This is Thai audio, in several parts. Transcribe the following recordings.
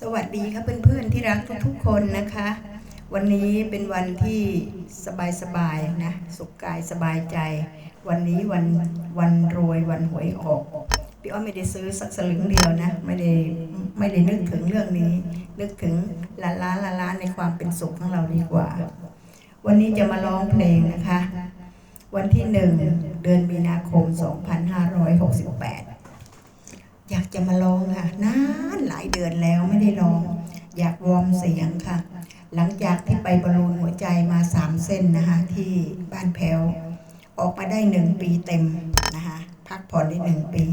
สวัสดีค่ะเพื่อนๆที่รักทุกๆคนนะคะ วันนี้เป็นวันที่สบายๆนะสุขกายสบายใจ วันนี้วันวันรวยวันหวยออกพี่อ้อยไม่ได้ซื้อสักสลึงเดียวนะไม่ได้ไม่ได้นึกถึงเรื่องนี้ นึกถึงล้านล้านล้านล้านในความเป็นสุขของเราดีกว่า วันนี้จะมาร้องเพลงนะคะ วันที่หนึ่งเดือนมีนาคม 2568 อยากจะมาร้องค่ะนานหลายเดือนแล้วไม่ได้ร้อง อยากวอร์มเสียงค่ะ หลังจากที่ไปบอลลูนหัวใจมาสามเส้นนะคะ ที่บ้านแพ้วออกมาได้หนึ่งปีเต็มนะคะพักผ่อนได้หนึ่งปี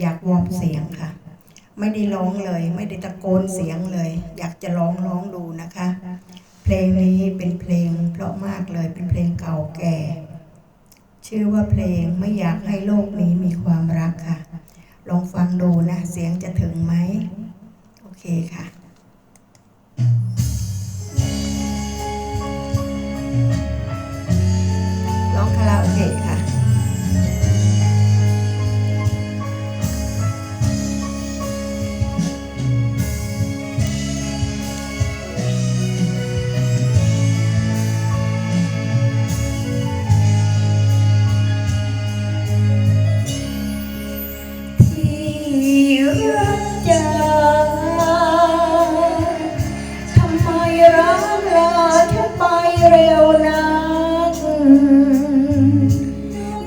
อยากวอร์มเสียงค่ะ ไม่ได้ร้องเลย ไม่ได้ตะโกนเสียงเลย อยากจะร้องร้องดูนะคะ เพลงนี้เป็นเพลงเพราะมากเลยเป็นเพลงเก่าแก่ ชื่อว่าเพลงไม่อยากให้โลกนี้มีความรักค่ะ ลองฟังดูนะ เสียงจะถึงไหม โอเคค่ะ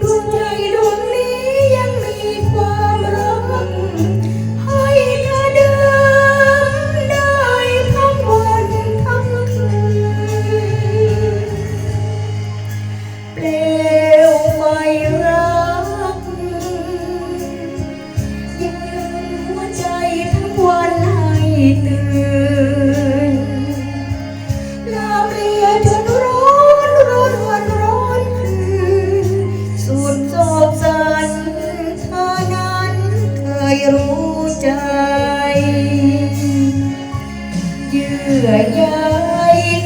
ดวงใจดวง รู้ใจ เยื่อใย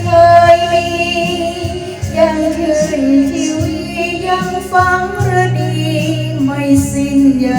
เคยมี ยังคืนชีวียังฟังระดี ไม่สิ้นใย